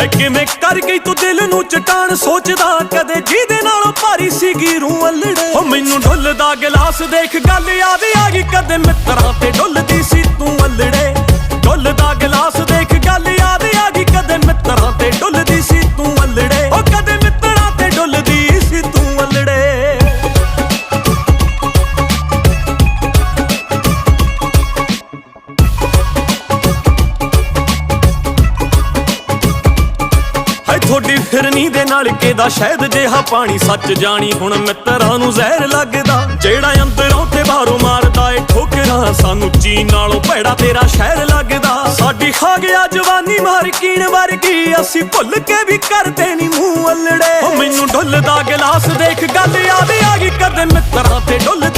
ਹਾਏ, ਕਿਵੇਂ ਕਰ ਗਈ ਤੂੰ ਦਿਲ ਨੂੰ ਚਟਾਨ? ਸੋਚਦਾ ਕਦੇ ਜਿਹਦੇ ਨਾਲੋਂ ਭਾਰੀ ਸੀਗੀ ਰੂਹ ਅਲੜੇ। ਹੋ ਮੈਨੂੰ ਢੁੱਲਦਾ ਗਲਾਸ ਦੇਖ, ਗੱਲ ਯਾਦ ਆ ਗਈ, ਕਦੇ ਮਿੱਤਰਾਂ ਤੇ ਡੁੱਲਦੀ ਸੀ ਤੂੰ ਅਲੜੇ। ਹਾਏ ਫਿਰਨੀ ਦੇ ਨਾਲ ਕਿਦਾ ਸ਼ਾਇਦ ਜਿਹਾ ਪਾਣੀ ਸੱਚ ਜਾਣੀ। ਹੁਣ ਮਿੱਤਰਾਂ ਨੂੰ ਜ਼ਹਿਰ ਲੱਗਦਾ। ਜਿਹੜਾ ਅੰਦਰੋਂ ਤੇ ਬਾਹਰੋਂ ਮਾਰਦਾ ਏ ਠੋਕਰਾਂ ਸਾਨੂੰ ਚੀਨ ਨਾਲੋਂ ਭੈੜਾ ਤੇਰਾ ਸ਼ਹਿਰ ਲੱਗਦਾ। ਸਾਡੀ ਖਾ ਗਿਆ ਜਵਾਨੀ ਮਾਰ ਕੀਣ ਵਰਗੀ, ਅਸੀਂ ਭੁੱਲ ਕੇ ਵੀ ਕਰਦੇ ਨਹੀਂ ਮੂੰਹ ਅਲੜੇ। ਮੈਨੂੰ ਢੁੱਲਦਾ ਗਲਾਸ ਦੇਖ, ਗੱਲ ਯਾਦ ਆ ਗਈ ਕਦੇ ਮਿੱਤਰਾਂ ਤੇ ਡੁੱਲਦੀ